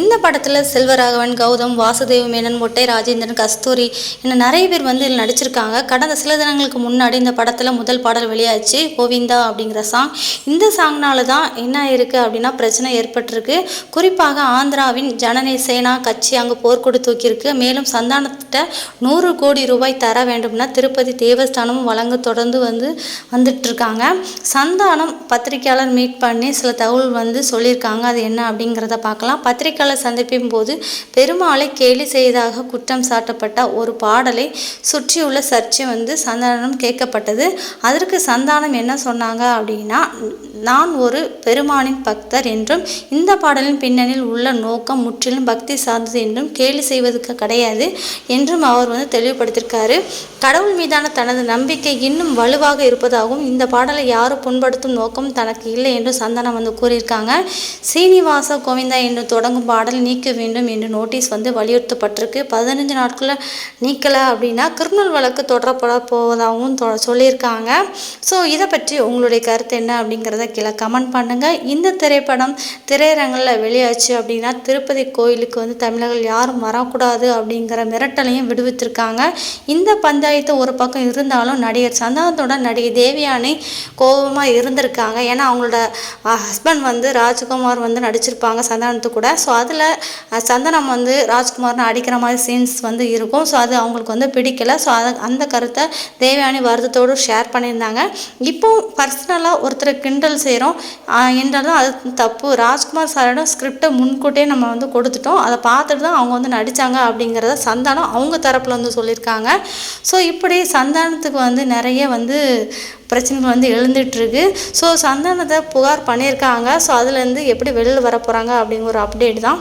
இந்த படத்தில் செல்வராகவன் கௌதம் வாசுதேவ மேனன் மொட்டை ராஜேந்திரன் கஸ்தூரி இன்னும் நிறைய பேர் வந்து இதில் நடிச்சிருக்காங்க. கடந்த சில தினங்களுக்கு முன்னாடி இந்த படத்தில் முதல் பாடல் வெளியாச்சு கோவிந்தா அப்படிங்கிற சாங் இந்த சாங்னால தான் என்ன இருக்குது அப்படின்னா பிரச்சனை ஏற்பட்டிருக்கு. குறிப்பாக ஆந்திராவின் ஜனனி சேனா கட்சி அங்கே போர்க்கொடி தூக்கியிருக்கு. மேலும் சந்தானத்திட்ட நூறு கோடி ரூபாய் தர வேண்டும்னா திருப்பதி தேவஸ்தானமும் வழங்க தொடர்ந்து வந்து வந்துட்டுருக்காங்க. சந்தானம் பத்திரிக்கையாளர் மீட் பண்ணி சில தகவல் வந்து சொல்லியிருக்காங்க. அது என்ன அப்படிங்கிறத பார்க்கலாம். பத்திரிகையாளர் சந்திப்பின் போது பெருமாளை கேலி செய்ததாக குற்றம் சாட்டப்பட்ட ஒரு பாடலை சுற்றியுள்ள சர்ச்சை வந்து சந்தானம் கேட்கப்பட்டது. அதற்கு சந்தானம் என்ன சொன்னாங்க அப்படின்னா நான் ஒரு பெருமானின் பக்தர் என்றும் இந்த பாடலின் பின்னணியில் உள்ள நோக்கம் முற்றிலும் பக்தி சார்ந்தது என்றும் கேலி செய்வதற்கு கிடையாது என்றும் அவர் வந்து தெளிவுபடுத்தியிருக்காரு. கடவுள் மீதான தனது நம்பிக்கை இன்னும் வலுவாக இருப்பதாகவும் இந்த பாடலை யாரும் புண்படுத்தும் நோக்கம் தனக்கு இல்லை என்று சந்தானம் வந்து கூறியிருக்காங்க. சீனிவாச கோவிந்தா என்று தொடங்கும் பாடல் நீக்க வேண்டும் என்று நோட்டீஸ் வந்து வலியுறுத்தப்பட்டிருக்கு. பதினஞ்சு நாட்களில் நீக்கலை அப்படின்னா கிரிமினல் வழக்கு தொடரப்பட போவதாகவும் தொ சொல்லியிருக்காங்க. ஸோ இதை பற்றி உங்களுடைய கருத்து என்ன அப்படிங்கிறத கீழே கமெண்ட் பண்ணுங்கள் இந்த திரைப்படம் திரையரங்கில் வெளியாச்சு அப்படின்னா திருப்பதி கோயிலுக்கு வந்து தமிழர்கள் யாரும் வரக்கூடாது அப்படிங்கிற மிரட்டலையும் விடுவித்திருக்காங்க. இந்த பஞ்சாயத்து ஒரு பக்கம் இருந்தாலும் நடிகர் சந்தானத்தோட நடிகை தேவியானி கோபமாக இருந்திருக்காங்க. ஏன்னா அவங்களோட ஹஸ்பண்ட் வந்து ராஜ்குமார் வந்து நடிச்சிருப்பாங்க சந்தானத்து கூட ஸோ அதில் சந்தனம் வந்து ராஜ்குமார்னு அடிக்கிற மாதிரி சீன்ஸ் வந்து இருக்கும். ஸோ அது அவங்களுக்கு வந்து பிடிக்கல. ஸோ அதை அந்த கருத்தை தேவயானி வருத்தத்தோடு ஷேர் பண்ணியிருந்தாங்க. இப்போ பர்சனலாக ஒருத்தரை கிண்டல் செய்கிறோம் என்றாலும் அது தப்பு. ராஜ்குமார் சாரோட ஸ்கிரிப்டை முன்கூட்டியே நம்ம வந்து கொடுத்துட்டோம். அதை பார்த்துட்டு தான் அவங்க வந்து நடித்தாங்க அப்படிங்கிறத சந்தானம் அவங்க தரப்பில் வந்து சொல்லியிருக்காங்க. ஸோ இப்படி சந்தானத்துக்கு வந்து நிறைய வந்து பிரச்சனைகள் வந்து எழுந்துட்டுருக்கு. ஸோ சந்தானத்தை புகார் பண்ணியிருக்காங்க. ஸோ அதுலேருந்து எப்படி வெளியில் வர போகிறாங்க அப்படிங்கிற ஒரு அப்டேட் தான்.